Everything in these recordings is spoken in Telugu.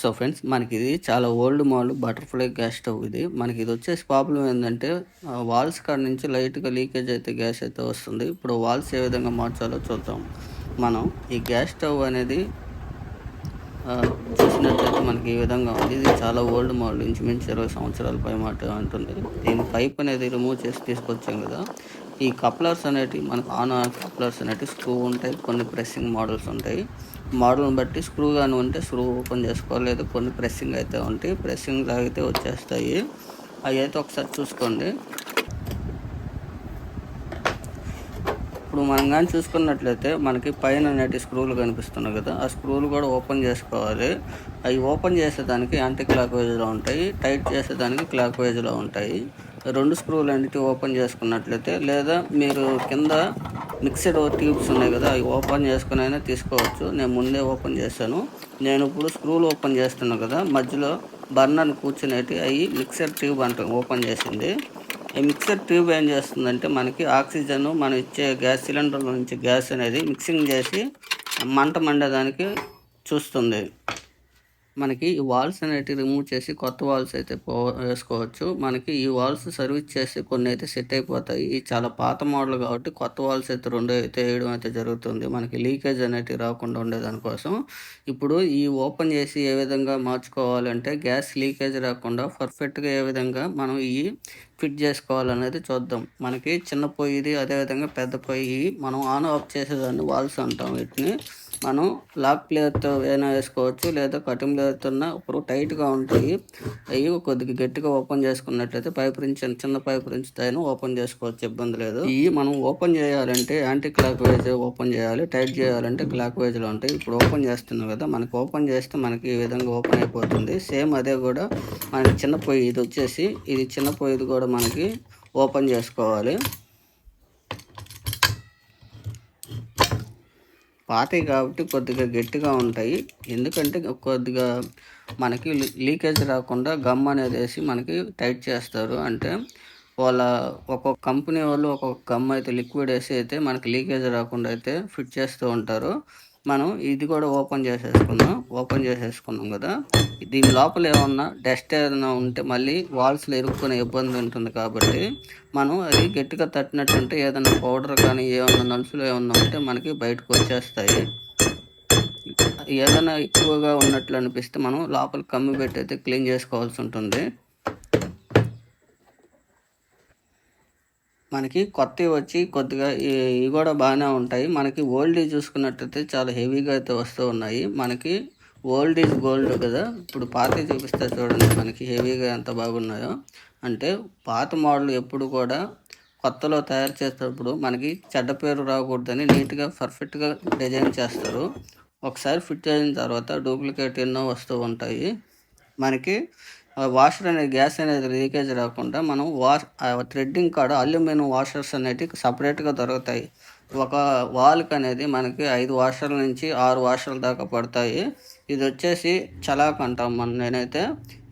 సో ఫ్రెండ్స్ మనకి ఇది చాలా old model butterfly gas stove ఇది. మనకి ఇది వచ్చేసి ప్రాబ్లం ఏంటంటే వాల్స్ కాడ నుంచి లైట్గా లీకేజ్ అయితే గ్యాస్ అయితే వస్తుంది. ఇప్పుడు వాల్స్ ఏ విధంగా మార్చాలో చూద్దాం. మనం ఈ గ్యాస్ స్టవ్ అనేది చూసినట్లయితే మనకి ఈ విధంగా ఉంది. ఇది చాలా ఓల్డ్ మోడల్ ఇంచుమించు ఇరవై సంవత్సరాల పై మాట ఉంటుంది దీని పైప్ అనేది రిమూవ్ చేసి తీసుకొచ్చాం కదా. ఈ కప్లర్స్ అనేటివి మనకు ఆన్ ఆన్ కప్లర్స్ అనేటివి స్క్రూ ఉంటాయి కొన్ని ప్రెస్సింగ్ మోడల్స్ ఉంటాయి. మోడల్ని బట్టి స్క్రూ కానీ ఉంటే స్క్రూ ఓపెన్ చేసుకోవాలి కొన్ని ప్రెస్సింగ్ అయితే ఉంటాయి. ప్రెస్సింగ్ లాగితే వచ్చేస్తాయి. అవి అయితే ఒకసారి చూసుకోండి. ఇప్పుడు మనం కానీ చూసుకున్నట్లయితే మనకి పైన అనేటి స్క్రూలు కనిపిస్తున్నాయి కదా ఆ స్క్రూలు కూడా ఓపెన్ చేసుకోవాలి. అవి ఓపెన్ చేసేదానికి యాంటీ క్లాక్ వైజ్లో ఉంటాయి టైట్ చేసేదానికి క్లాక్ వైజ్లో ఉంటాయి. రెండు స్క్రూలు అనేటివి ఓపెన్ చేసుకున్నట్లయితే లేదా మీరు కింద మిక్సర్ ట్యూబ్స్ ఉన్నాయి కదా అవి ఓపెన్ చేసుకుని అయినా తీసుకోవచ్చు. నేను ముందే ఓపెన్ చేశాను. నేను ఇప్పుడు స్క్రూలు ఓపెన్ చేస్తున్నాను కదా మధ్యలో బర్నర్ కూర్చునేటి అవి మిక్సర్ ట్యూబ్ అంటాం ఓపెన్ చేసింది. ఈ మిక్సర్ ట్యూబ్ ఏం చేస్తుందంటే మనకి ఆక్సిజన్ మనం ఇచ్చే గ్యాస్ సిలిండర్ నుంచి గ్యాస్ అనేది మిక్సింగ్ చేసి మంట మండేదానికి చూస్తుంది. మనకి ఈ వాల్స్ అనేటివి రిమూవ్ చేసి కొత్త వాల్స్ అయితే పో వేసుకోవచ్చు. మనకి ఈ వాల్స్ సర్వీస్ చేసి కొన్ని అయితే సెట్ అయిపోతాయి. ఇది చాలా పాత మోడల్ కాబట్టి కొత్త వాల్స్ అయితే రెండు అయితే వేయడం అయితే జరుగుతుంది. మనకి లీకేజ్ అనేటివి రాకుండా ఉండేదానికోసం ఇప్పుడు ఈ ఓపెన్ చేసి ఏ విధంగా మార్చుకోవాలంటే గ్యాస్ లీకేజ్ రాకుండా పర్ఫెక్ట్గా ఏ విధంగా మనం ఈ ఫిట్ చేసుకోవాలనేది చూద్దాం. మనకి చిన్న పొయ్యిది అదేవిధంగా పెద్ద పొయ్యి మనం ఆన్ ఆఫ్ చేసేదాన్ని వాల్స్ అంటాం వీటిని. మనం లాక్ ప్లేయర్తో ఏదైనా వేసుకోవచ్చు లేదా కటింగ్ ప్లేయర్తో ఇప్పుడు టైట్గా ఉంటాయి. అవి కొద్దిగా గట్టిగా ఓపెన్ చేసుకున్నట్లయితే పైప్ రించి చిన్న చిన్న పైప్ నుంచి తైన ఓపెన్ చేసుకోవచ్చు ఇబ్బంది లేదు. ఇవి మనం ఓపెన్ చేయాలంటే యాంటీ క్లాక్ వైజ్ ఓపెన్ చేయాలి టైట్ చేయాలంటే క్లాక్ వైజ్లో ఉంటాయి. ఇప్పుడు ఓపెన్ చేస్తున్నాం కదా మనకి ఓపెన్ చేస్తే మనకి ఈ విధంగా ఓపెన్ అయిపోతుంది. సేమ్ అదే కూడా మనకి చిన్న పొయ్యి ఇది వచ్చేసి ఇది చిన్న పొయ్యిది కూడా మనకి ఓపెన్ చేసుకోవాలి. పాతవి కాబట్టి కొద్దిగా గట్టిగా ఉంటాయి. ఎందుకంటే కొద్దిగా మనకి లీ- లీకేజ్ రాకుండా గమ్ అనేది వేసి మనకి టైట్ చేస్తారు. అంటే వాళ్ళ ఒక్కొక్క కంపెనీ వాళ్ళు ఒక్కొక్క గమ్ అయితే లిక్విడ్ వేసి అయితే మనకి లీకేజ్ రాకుండా అయితే ఫిట్ చేస్తూ ఉంటారు. మనం ఇది కూడా ఓపెన్ చేసేసుకున్నాం ఓపెన్ చేసేసుకున్నాం కదా. దీని లోపల ఏమన్నా డస్ట్ ఏదైనా ఉంటే మళ్ళీ వాల్స్లో ఇరుక్కునే ఇబ్బంది ఉంటుంది కాబట్టి మనం అది గట్టిగా తట్టినట్టుంటే ఏదైనా పౌడర్ కానీ ఏమన్నా నలుసులు ఏమన్నా ఉంటే మనకి బయటకు వచ్చేస్తాయి. ఏదైనా ఎక్కువగా ఉన్నట్లు అనిపిస్తే మనం లోపల కమ్మి పెట్టి అయితే క్లీన్ చేసుకోవాల్సి ఉంటుంది. మనకి కొత్తవి వచ్చి కొద్దిగా ఇవి కూడా బాగానే ఉంటాయి. మనకి ఓల్డ్ చూసుకున్నట్టయితే చాలా హెవీగా అయితే వస్తూ ఉన్నాయి. మనకి ఓల్డ్ ఈజ్ గోల్డ్ కదా. ఇప్పుడు పాతవి చూపిస్తే చూడండి మనకి హెవీగా ఎంత బాగున్నాయో. అంటే పాత మోడల్ ఎప్పుడు కూడా కొత్తలో తయారు చేసేటప్పుడు మనకి చెడ్డ పేరు రాకూడదని నీట్గా పర్ఫెక్ట్గా డిజైన్ చేస్తారు. ఒకసారి ఫిట్ చేసిన తర్వాత డూప్లికేట్ ఎన్నో వస్తూ ఉంటాయి. మనకి వాషర్ అనేది గ్యాస్ అనేది లీకేజ్ రాకుండా మనం వాష్ థ్రెడ్డింగ్ కాడ అల్యూమినియం వాషర్స్ అనేటివి సపరేట్గా దొరుకుతాయి. ఒక వాల్క్ అనేది మనకి ఐదు వాషర్ల నుంచి ఆరు వాషర్ల దాకా పడతాయి. ఇది వచ్చేసి చలాక్ అంటాం మనం నేనైతే.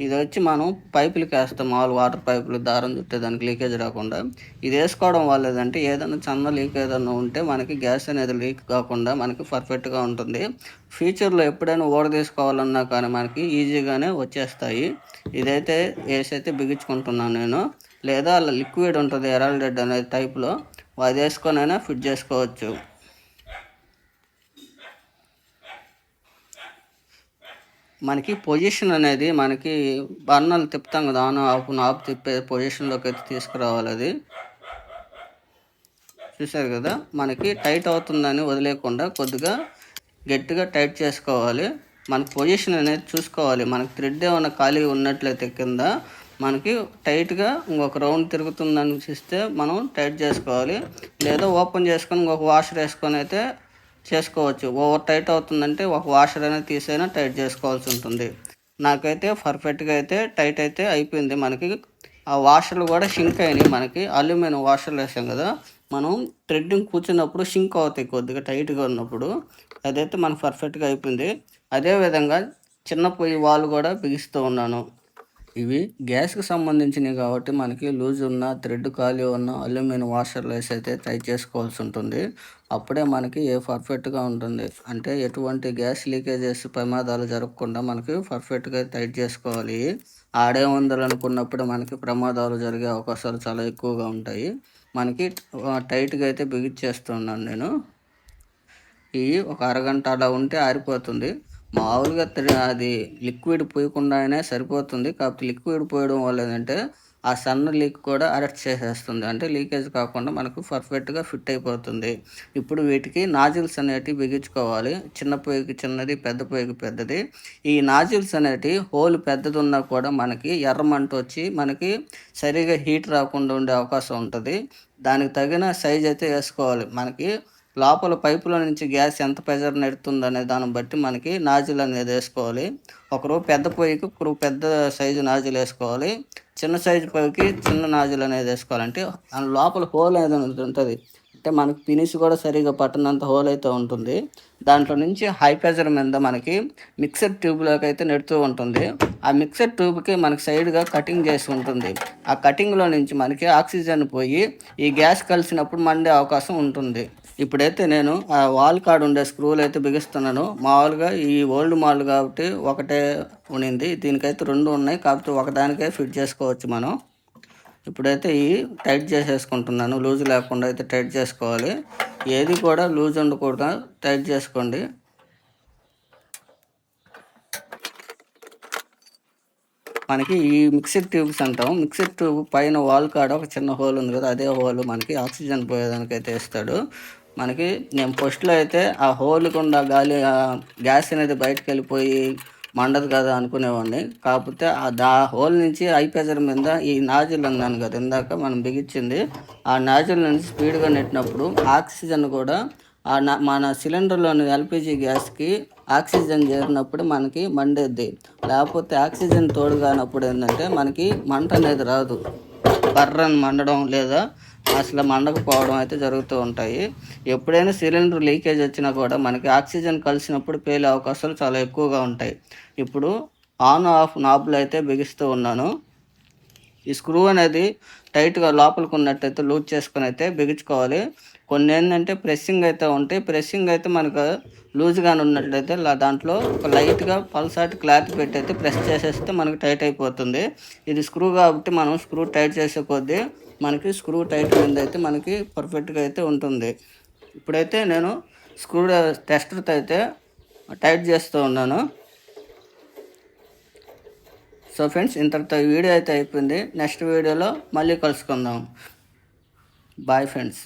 ఇది వచ్చి మనం పైపులకి వేస్తాం. ఆల్ వాటర్ పైపులు దారం చుట్టే దానికి లీకేజ్ రాకుండా. ఇది వేసుకోవడం వల్ల ఏదంటే ఏదైనా చిన్న లీక్ ఏదైనా ఉంటే మనకి గ్యాస్ అనేది లీక్ కాకుండా మనకి పర్ఫెక్ట్గా ఉంటుంది. ఫ్యూచర్లో ఎప్పుడైనా ఓడ తీసుకోవాలన్నా కానీ మనకి ఈజీగానే వచ్చేస్తాయి. ఇదైతే వేసి అయితే బిగించుకుంటున్నాను నేను. లేదా అలా లిక్విడ్ ఉంటుంది ఎరాల్ రెడ్ అనే టైప్లో అది ఫిట్ చేసుకోవచ్చు. మనకి పొజిషన్ అనేది మనకి బర్నర్లు తిప్పుతాం కదా ఆన్ ఆఫ్ ఆఫ్ తిప్పే పొజిషన్లోకి అయితే తీసుకురావాలి అది. చూసారు కదా మనకి టైట్ అవుతుందని వదిలేకుండా కొద్దిగా గట్టిగా టైట్ చేసుకోవాలి. మన పొజిషన్ అనేది చూసుకోవాలి. మనకి థ్రెడ్ ఏమైనా ఖాళీ ఉన్నట్లయితే కింద మనకి టైట్గా ఇంకొక రౌండ్ తిరుగుతుందని చూస్తే మనం టైట్ చేసుకోవాలి. లేదా ఓపెన్ చేసుకొని ఇంకొక వాషర్ వేసుకొని అయితే చేసుకోవచ్చు. ఓవర్ టైట్ అవుతుందంటే ఒక వాషర్ అనేది తీసైనా టైట్ చేసుకోవాల్సి ఉంటుంది. నాకైతే పర్ఫెక్ట్గా అయితే టైట్ అయితే అయిపోయింది మనకి. ఆ వాషర్లు కూడా షింక్ అయినాయి మనకి. అల్యూమినియం వాషర్లు వేసాం కదా. మనం థ్రెడ్డింగ్ కూర్చున్నప్పుడు షింక్ అవుతాయి కొద్దిగా టైట్గా ఉన్నప్పుడు. అదైతే మనకు పర్ఫెక్ట్గా అయిపోయింది. అదేవిధంగా చిన్న పొయ్యి వాళ్ళు కూడా బిగిస్తూ ఉన్నాను. ఇవి గ్యాస్కి సంబంధించినవి కాబట్టి మనకి లూజ్ ఉన్న థ్రెడ్ ఖాళీ ఉన్న అల్యూమినియం వాషర్లు వేసి అయితే టైట్ చేసుకోవాల్సి ఉంటుంది. అప్పుడే మనకి ఏ పర్ఫెక్ట్గా ఉంటుంది. అంటే ఎటువంటి గ్యాస్ లీకేజెస్ ప్రమాదాలు జరగకుండా మనకి పర్ఫెక్ట్గా టైట్ చేసుకోవాలి. ఆడే ఉండాలనుకున్నప్పుడు మనకి ప్రమాదాలు జరిగే అవకాశాలు చాలా ఎక్కువగా ఉంటాయి. మనకి టైట్గా అయితే బిగించేస్తున్నాను నేను. ఇవి ఒక అరగంట అలా ఉంటే ఆరిపోతుంది. మామూలుగా అది లిక్విడ్ పోయకుండానే సరిపోతుంది. కాకపోతే లిక్విడ్ పోయడం వల్ల ఏంటంటే ఆ సన్న లీక్ కూడా అరెస్ట్ చేసేస్తుంది. అంటే లీకేజ్ కాకుండా మనకు పర్ఫెక్ట్గా ఫిట్ అయిపోతుంది. ఇప్పుడు వీటికి నాజిల్స్ అనేటివి బిగించుకోవాలి. చిన్న పొయ్యికి చిన్నది పెద్ద పొయ్యికి పెద్దది. ఈ నాజిల్స్ అనేటివి హోల్ పెద్దది ఉన్నా కూడా మనకి ఎర్రమంట వచ్చి మనకి సరిగా హీట్ రాకుండా ఉండే అవకాశం ఉంటుంది. దానికి తగిన సైజ్ అయితే వేసుకోవాలి. మనకి లోపల పైపులో నుంచి గ్యాస్ ఎంత ప్రెజర్ నెడుతుందనే దాన్ని బట్టి మనకి నాజిల్ అనేది వేసుకోవాలి. ఒకరు పెద్ద పొయ్యికి ఒకరు పెద్ద సైజు నాజిల్ వేసుకోవాలి. చిన్న సైజు పొయ్యికి చిన్న నాజిల్ అనేది వేసుకోవాలంటే లోపల హోల్ అనేది ఉంటుంది. అంటే మనకి ఫినిష్ కూడా సరిగా పట్టనంత హోల్ అయితే ఉంటుంది. దాంట్లో నుంచి హై ప్రెజర్ మీద మనకి మిక్సర్ ట్యూబ్లోకి అయితే నెడుతూ ఉంటుంది. ఆ మిక్సర్ ట్యూబ్కి మనకి సైడ్గా కటింగ్ చేసి ఉంటుంది. ఆ కటింగ్లో నుంచి మనకి ఆక్సిజన్ పోయి ఈ గ్యాస్ కలిసినప్పుడు మండే అవకాశం ఉంటుంది. ఇప్పుడైతే నేను ఆ వాల్ కార్డ్ ఉండే స్క్రూలు అయితే బిగిస్తున్నాను. మామూలుగా ఈ ఓల్డ్ మాల్ కాబట్టి ఒకటే ఉనింది. దీనికైతే రెండు ఉన్నాయి. కాకపోతే ఒకదానికే ఫిట్ చేసుకోవచ్చు మనం. ఇప్పుడైతే ఈ టైట్ చేసేసుకుంటున్నాను. లూజ్ లేకుండా అయితే టైట్ చేసుకోవాలి. ఏది కూడా లూజ్ ఉండకూడదు. టైట్ చేసుకోండి. మనకి ఈ మిక్సర్ ట్యూబ్స్ అంటాం. మిక్సర్ ట్యూబ్ పైన వాల్ కాడ ఒక చిన్న హోల్ ఉంది కదా అదే హోల్ మనకి ఆక్సిజన్ పోయేదానికి అయితే ఇస్తాడు. మనకి నేను ఫస్ట్లో అయితే ఆ హోల్ గుండా గాలి గ్యాస్ అనేది బయటకు వెళ్ళిపోయి మండదు కదా అనుకునేవాడిని. కాకపోతే ఆ దా హోల్ నుంచి ఐ ప్రెజర్ మీద ఈ నాజిల్ ఉన్నాను కదా ఇందాక మనం బిగించింది. ఆ నాజిల్ నుంచి స్పీడ్గా నెట్టినప్పుడు ఆక్సిజన్ కూడా ఆ మన సిలిండర్లోని ఎల్పిజి గ్యాస్కి ఆక్సిజన్ చేరినప్పుడు మనకి మండేది లేకపోతే ఆక్సిజన్ తోడుగానప్పుడు ఏంటంటే మనకి మంట అనేది రాదు. బర్రని మండడం లేదా అసలు మండకపోవడం అయితే జరుగుతూ ఉంటాయి. ఎప్పుడైనా సిలిండర్ లీకేజ్ వచ్చినా కూడా మనకి ఆక్సిజన్ కలిసినప్పుడు పేలే అవకాశాలు చాలా ఎక్కువగా ఉంటాయి. ఇప్పుడు ఆన్ ఆఫ్ నాబ్లు అయితే బిగిస్తూ ఉన్నాను. ఈ స్క్రూ అనేది టైట్గా లోపలికి ఉన్నట్టయితే లూజ్ చేసుకుని అయితే బిగించుకోవాలి. కొన్ని ఏంటంటే ప్రెస్సింగ్ అయితే ఉంటాయి. ప్రెస్సింగ్ అయితే మనకు లూజ్గానే ఉన్నట్లయితే దాంట్లో ఒక లైట్గా పల్సాటి క్లాత్ పెట్టి అయితే ప్రెస్ చేసేస్తే మనకి టైట్ అయిపోతుంది. ఇది స్క్రూ కాబట్టి మనం స్క్రూ టైట్ చేసే కొద్దీ మనకి స్క్రూ టైట్ మీద అయితే మనకి పర్ఫెక్ట్గా అయితే ఉంటుంది. ఇప్పుడైతే నేను స్క్రూ టెస్టర్తో అయితే టైట్ చేస్తూ ఉన్నాను. సో ఫ్రెండ్స్ ఇంతటితో వీడియో అయితే అయిపోయింది. నెక్స్ట్ వీడియోలో మళ్ళీ కలుసుకుందాం. Bye friends